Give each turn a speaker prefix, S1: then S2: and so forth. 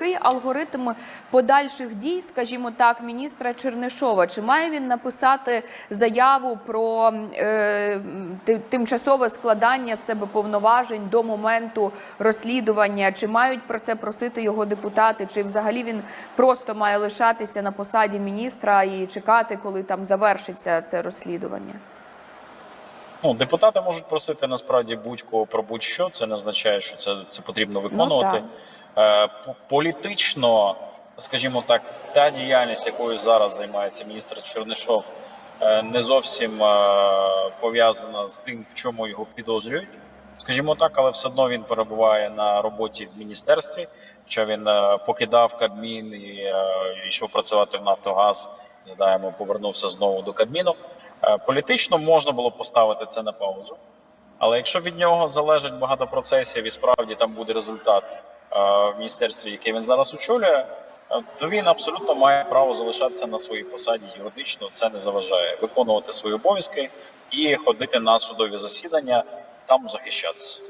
S1: Який алгоритм подальших дій, скажімо так, міністра Чернишова? Чи має він написати заяву про е, тимчасове складання з себе повноважень до моменту розслідування? Чи мають про це просити його депутати? Чи взагалі він просто має лишатися на посаді міністра і чекати, коли там завершиться це розслідування?
S2: Ну, депутати можуть просити насправді будь-кого про будь-що. Це не означає, що це, це потрібно виконувати. Е, по- політично, скажімо так, та діяльність, якою зараз займається міністр Чернишов, е, не зовсім е, пов'язана з тим, в чому його підозрюють. Скажімо так, але все одно він перебуває на роботі в міністерстві. Хоча він е, покидав Кабмін і е, йшов працювати в Нафтогаз, згадаємо, повернувся знову до Кабміну. Е, Політично можна було поставити це на паузу. Але якщо від нього залежить багато процесів і справді там буде результат е, в міністерстві, яке він зараз очолює, е, то він абсолютно має право залишатися на своїй посаді юридично. Це не заважає виконувати свої обов'язки і ходити на судові засідання, там захищатися.